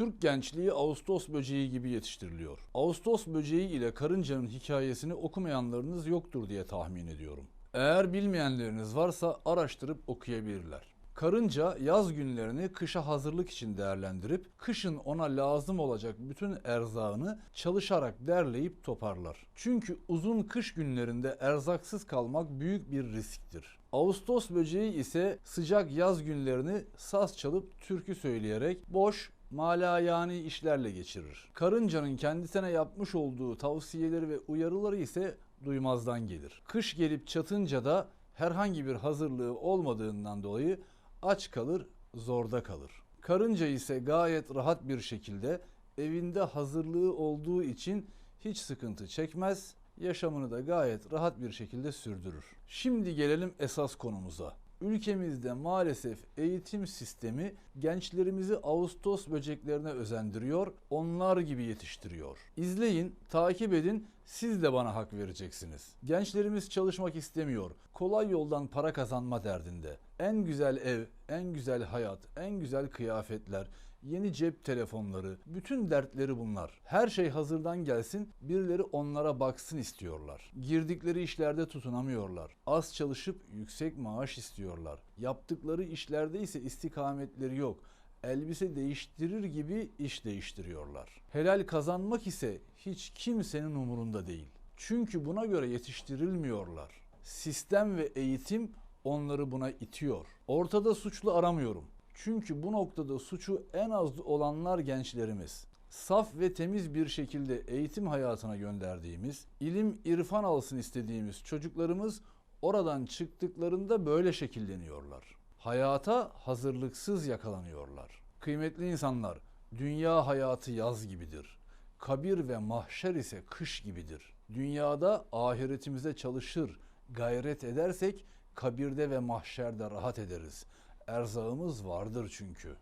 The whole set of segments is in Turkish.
Türk gençliği Ağustos böceği gibi yetiştiriliyor. Ağustos böceği ile karıncanın hikayesini okumayanlarınız yoktur diye tahmin ediyorum. Eğer bilmeyenleriniz varsa araştırıp okuyabilirler. Karınca yaz günlerini kışa hazırlık için değerlendirip kışın ona lazım olacak bütün erzağını çalışarak derleyip toparlar. Çünkü uzun kış günlerinde erzaksız kalmak büyük bir risktir. Ağustos böceği ise sıcak yaz günlerini saz çalıp türkü söyleyerek boş malayani işlerle geçirir. Karıncanın kendisine yapmış olduğu tavsiyeleri ve uyarıları ise duymazdan gelir. Kış gelip çatınca da herhangi bir hazırlığı olmadığından dolayı aç kalır, zorda kalır. Karınca ise gayet rahat bir şekilde evinde hazırlığı olduğu için hiç sıkıntı çekmez, yaşamını da gayet rahat bir şekilde sürdürür. Şimdi gelelim esas konumuza. Ülkemizde maalesef eğitim sistemi gençlerimizi Ağustos böceklerine özendiriyor, onlar gibi yetiştiriyor. İzleyin, takip edin, siz de bana hak vereceksiniz. Gençlerimiz çalışmak istemiyor. Kolay yoldan para kazanma derdinde. En güzel ev, en güzel hayat, en güzel kıyafetler, yeni cep telefonları, bütün dertleri bunlar. Her şey hazırdan gelsin, birileri onlara baksın istiyorlar. Girdikleri işlerde tutunamıyorlar. Az çalışıp yüksek maaş istiyorlar. Yaptıkları işlerde ise istikametleri yok. Elbise değiştirir gibi iş değiştiriyorlar. Helal kazanmak ise hiç kimsenin umurunda değil. Çünkü buna göre yetiştirilmiyorlar. Sistem ve eğitim onları buna itiyor. Ortada suçlu aramıyorum. Çünkü bu noktada suçu en az olanlar gençlerimiz. Saf ve temiz bir şekilde eğitim hayatına gönderdiğimiz, ilim irfan alsın istediğimiz çocuklarımız oradan çıktıklarında böyle şekilleniyorlar. Hayata hazırlıksız yakalanıyorlar. Kıymetli insanlar, dünya hayatı yaz gibidir. Kabir ve mahşer ise kış gibidir. Dünyada ahiretimize çalışır, gayret edersek kabirde ve mahşerde rahat ederiz. Erzağımız vardır çünkü.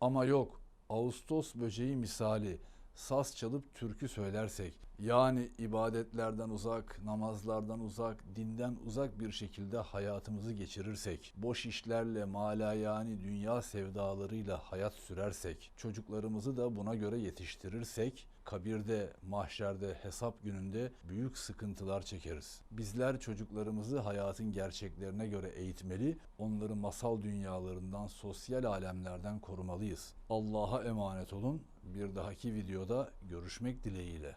Ama yok, Ağustos böceği misali saz çalıp türkü söylersek, yani ibadetlerden uzak, namazlardan uzak, dinden uzak bir şekilde hayatımızı geçirirsek, boş işlerle, malayani dünya sevdalarıyla hayat sürersek, çocuklarımızı da buna göre yetiştirirsek, kabirde, mahşerde, hesap gününde büyük sıkıntılar çekeriz. Bizler çocuklarımızı hayatın gerçeklerine göre eğitmeli, onları masal dünyalarından, sosyal alemlerden korumalıyız. Allah'a emanet olun. Bir dahaki videoda görüşmek dileğiyle.